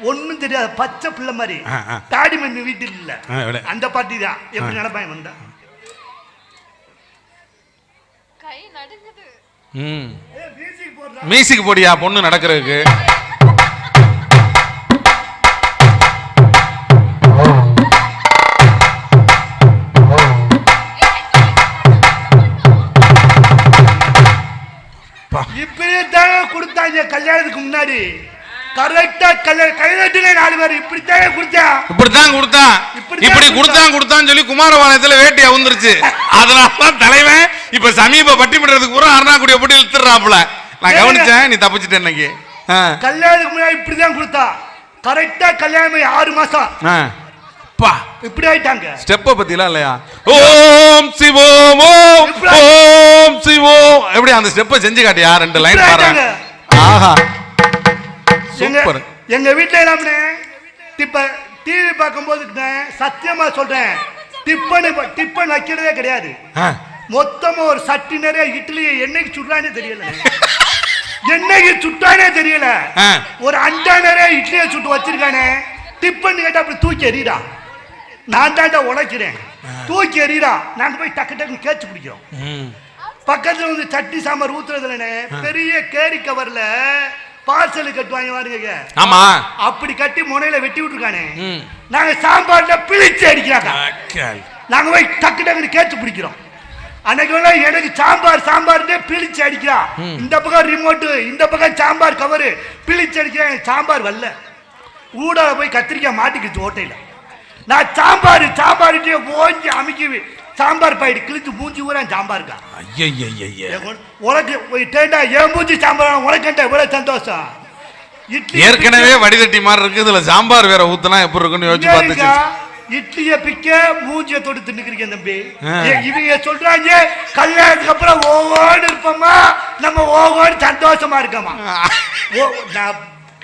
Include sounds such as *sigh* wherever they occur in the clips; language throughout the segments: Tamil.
ஒண்ணும் தெரியாது பச்சை பிள்ளை மாதிரி. தாடி மம்மி வீட்டில் இல்ல. அந்த பாட்டி தான். எப்படி நடப்பாங்க வந்தா கை நடுங்குது. ம். மியூசிக் போடியா பொண்ணு நடக்கிறதுக்கு? இப்படியே தாங்க கொடுத்தாங்க கல்யாணத்துக்கு முன்னாடி. கரெக்டா கல்யாணம் கைதட்டுங்க நாலு பேர் இப்படித்தாங்க கொடுத்தா இப்படித்தான் கொடுத்தான் இப்படித்தான் இப்படி கொடுத்தான் கொடுத்தான்னு சொல்லி குமாரபாளையத்துல வேட்டி அவுந்துருச்சு. அதனாலதான் தலைவன் இப்ப சமீப பட்டிமன்றத்துக்கு பூரா அருணாக்குடிய போட்டு இழுத்துறாப்புல நான் கவனிச்சேன் நீ தப்பிச்சிட்ட இன்னைக்கு. கல்யாணத்துக்கு முன்னாடி இப்படிதான் கொடுத்தா. கரெக்டா கல்யாணம் ஆறு மாசம். ஆ. பா. இப்படி ஆயிட்டாங்க. ஸ்டெப்ப பத்திலாம் இல்லையா? ஓம் சிவோம் ஓம் ஓம் சிவோம். எப்படி அந்த ஸ்டெப்பை செஞ்சு காட்டியா? ரெண்டு லைன் பாருங்க. ஆஹா. சூப்பர். எங்க வீட்டுல எல்லாமே இப்ப டிவி பார்க்கும்போது சத்தியமா சொல்றேன். டிப்பன் டிப்பன் வைக்கிறதே கிடையாது. மொத்தமா ஒரு சட்டி நிறைய இட்லி என்னைக்கு சுடுறானே தெரியல. என்னைக்கு சுட்டானே தெரியல. ஒரு அண்டா நிறைய இட்லியை சுட்டு வச்சிருக்கானே. டிப்பன் கேட்டா அப்படி தூக்கி எறிடா. நான் தாண்டா உழைக்கிறேன். தூக்கி எறிடா. நாங்க போய் டக்கு டக்குன்னு கேச்சு பிடிக்கிறோம். பக்கத்துல வந்து சட்டி சாம்பார் ஊத்துறதுலனே பெரிய கேரி கவர்ல பார்சல் கட்டுவாங்க பாருங்க ஆமா. அப்படி கட்டி முனையில வெட்டி விட்டுருக்கானே. நாங்க சாம்பார்ல பிழிச்சு அடிக்கிறாங்க. நாங்க போய் டக்கு டக்குன்னு கேச்சு பிடிக்கிறோம். அன்னைக்கு எனக்கு சாம்பார் சாம்பார்னே பிழிச்சு அடிக்கிறா. இந்த பக்கம் ரிமோட்டு இந்த பக்கம் சாம்பார் கவரு பிழிச்சு அடிக்கிறேன் எனக்கு சாம்பார் வரல. ஊடால போய் கத்திரிக்காய் மாட்டிக்கிச்சு ஓட்டையில. நான் சாம்பார் சாம்பார்ட்டே ஓஞ்சி அமைக்கி சாம்பார் பாயிட்டு கிழிச்சு மூஞ்சி ஊரா சாம்பாருக்கா ஐயையையைய. உனக்கு டேண்டா என் மூஞ்சி சாம்பார்? உனக்கு இவ்வளவு சந்தோஷம்? இட்லி ஏற்கனவே வடிதட்டி மாதிரி இருக்கு இதுல சாம்பார் வேற ஊத்துனா எப்படி இருக்குன்னு யோசிச்சு பார்த்துச்சு. இட்லிய பிக்க மூஞ்சிய தொட்டு தின்னுக்கிறீங்க தம்பி. ஏ, இவங்க சொல்றாங்க கல்யாணத்துக்கு அப்புறம் ஓவோடு இருப்போமா? நம்ம ஓவோடு சந்தோஷமா இருக்கமா? ஓ,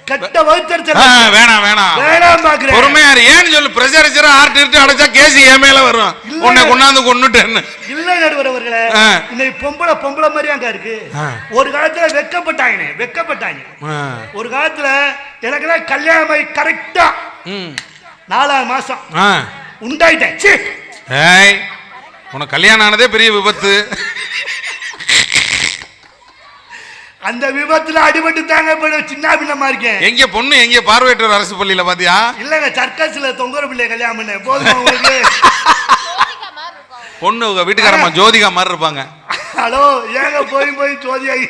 கட்ட ஆ, வகுத்தறிச்சல் வேணாம் வேணாம். வேணாம் பாக்குறேன். பொறுமையா. ஏன்னு சொல்லு பிரஷர் ஆர்ட் இட்டு அடைச்சா கேஸ் என் மேல வரும். உன்னை கொண்டாந்து கொண்டுட்டேன்னு இல்ல நடுவர் அவர்களே. இன்னைக்கு பொம்பளை பொம்பளை மாதிரி அங்க இருக்கு. ஒரு காலத்துல வெக்கப்பட்டாங்க வெக்கப்பட்டாங்க. ஒரு காலத்துல எனக்கெல்லாம் கல்யாணம் கரெக்டா ம். நாலாவது மாசம். உண்டாயிட்டேன். ஏய் உனக்கு கல்யாணம் ஆனதே பெரிய விபத்து அந்த விபத்துல அடிபட்டு தாங்க சின்ன பின்னமா இருக்கேன் எங்க பொண்ணு எங்க பார்வையற்றோர் அரசு பள்ளியில பாத்தியா இல்லங்க சர்க்கஸ்ல தொங்குற பிள்ளை கல்யாணம் பண்ண போதுமா உங்களுக்கு ஜோதிகா மாதிரி இருக்கும் அவங்க. பொண்ணு வீட்டுக்காரம்மா ஜோதிகா மாதிரி இருப்பாங்க. ஹலோ ஏங்க போய் போய் சோதியாகி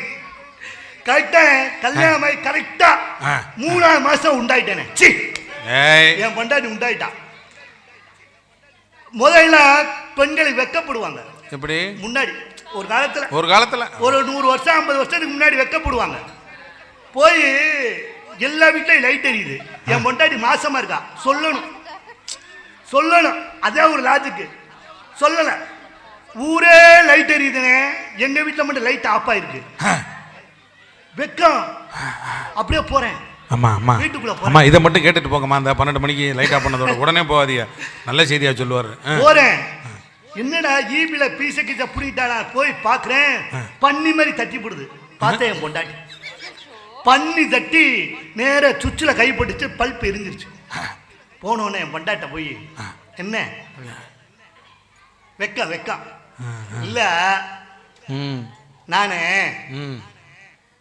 கரெக்டா கல்யாணம் ஆகி கரெக்டா ஆ. மூணாவது மாசம் உண்டாயிட்டேனே. சி. என் பொண்டாட்டி உண்டாயிட்டா. முதல்ல பெண்கள் வெக்கப்படுவாங்க. எப்படி? முன்னாடி ஒரு காலத்துல ஒரு காலத்துல. ஒரு நூறு வருஷம் ஐம்பது வருஷத்துக்கு முன்னாடி வெக்கப்படுவாங்க. போய் எல்லா வீட்லயும் லைட் எரியுது. என் பொண்டாட்டி மாசமா இருக்கா? சொல்லணும். சொல்லணும். அதே ஒரு லாஜிக்கு சொல்லல. ஊரே லைட் எரியுதுனே எங்க வீட்ல மட்டும் லைட் ஆஃப் ஆயிருக்கு. வெக்கம். அப்படியே போறேன். ஆமா ஆமா. அம்மா இதை மட்டும் கேட்டுட்டு போங்கம்மா. அந்த பன்னெண்டு மணிக்கு லைட் ஆஃப் பண்ணதோட உடனே போகாதீங்க. நல்ல செய்தியா சொல்லுவாரு. போறேன். என்னடா ஈபில பீச கீச புடிட்டாடா போய் பாக்குறேன். பன்னி மாதிரி தட்டி போடுது. பார்த்தேன் என் பொண்டாட்டி. பன்னி தட்டி நேர சுச்சுல கைப்பட்டுச்சு பல்ப் எரிஞ்சிருச்சு. போனோடனே என் பொண்டாட்ட போய் என்ன? வெக்க வெக்க. இல்ல. நானே.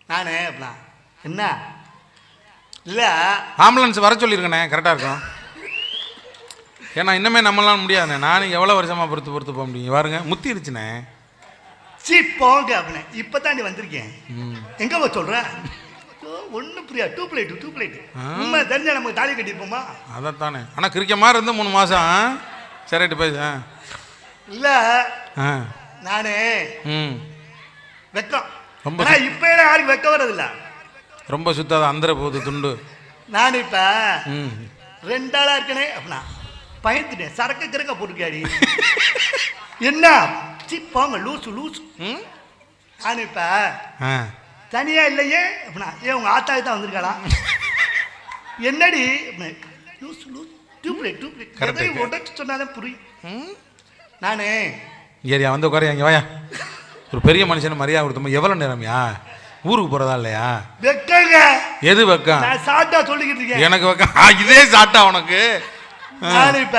நானே அப்படின்னா, என்ன? இல்ல. ஆம்புலன்ஸ் வர சொல்லியிருக்கண்ணே கரெக்டாக இருக்கும். ஏன்னா இன்னமே நம்மளால முடியாதுண்ணே. நானும் எவ்வளோ வருஷமா பொறுத்து பொறுத்து போக முடியும்? பாருங்க முத்திருச்சுண்ணே சீ போங்க அப்படின்னு. இப்பதான் நீ வந்திருக்கேன் எங்க போய் சொல்ற? ஒன்னும் புரியா. டூ பிளேட் டூ பிளேட் ஆ. உண்மை தெரிஞ்சா நமக்கு தாலி கட்டிப்போமா அதைத்தானே. ஆனால் கிரிக்க மாதிரி இருந்து மூணு மாதம் சரிட்டு பேச இல்ல. நானே வெக்கம். ரொம்ப இப்ப யாருக்கு வெக்க வர்றதில்ல. ரொம்ப சுத்தாத அந்தர போகுது துண்டு. நான் இப்ப ரெண்டு ஆளா இருக்கனே. அப்படின்னா பயந்துட்டேன். சரக்கு கிரக்க போட்டுக்காடி *laughs* என்ன? சி போங்க. லூசு லூசு. நான் இப்ப தனியா இல்லையே. அப்படின்னா ஏன் உங்க ஆத்தாக்கு தான் வந்திருக்காளா? என்னடி? லூசு லூசு. டூப்ளேட் டூப்ளேட் உடச்சு சொன்னாதான் புரியும் நானே. ஏரியா வந்து உட்காரு இங்கே வாயா. ஒரு பெரிய மனுஷன் மரியாதை கொடுத்தோம் எவ்வளோ நேரம்யா? ஊருக்கு போறதா இல்லையா? வெக்கங்க. எது வெக்கம்? நான் சாட்டா சொல்லிக்கிட்டு இருக்கேன். எனக்கு வெக்கம். ஆ, இதே சாட்டா உனக்கு. நான் இப்ப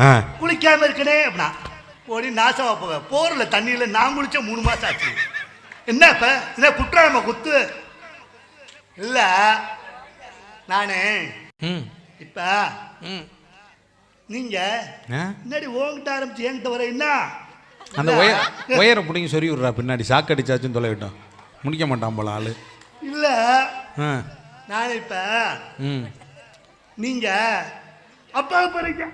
ஆ. குளிக்காம இருக்கனே அப்படின்னா ஓடி நாசமா போவேன் போர்ல தண்ணியில நான் குளிச்ச மூணு மாசம் ஆச்சு. என்ன இப்ப? என்ன குற்றாலம குத்து? இல்ல. நானு ம். இப்ப ம். நீங்க? முன்னாடி ஓங்கிட்ட ஆரம்பிச்சு என்கிட்ட வர என்ன? அந்த ஒயர் ஒயரை பிடிங்கி சொறி விட்றா பின்னாடி. சாக்கு அடிச்சாச்சுன்னு தொலைவிட்டோம் முடிக்க மாட்டான் போல ஆளு. இல்ல. நான் இப்ப ம். நீங்க அப்பா போறீங்க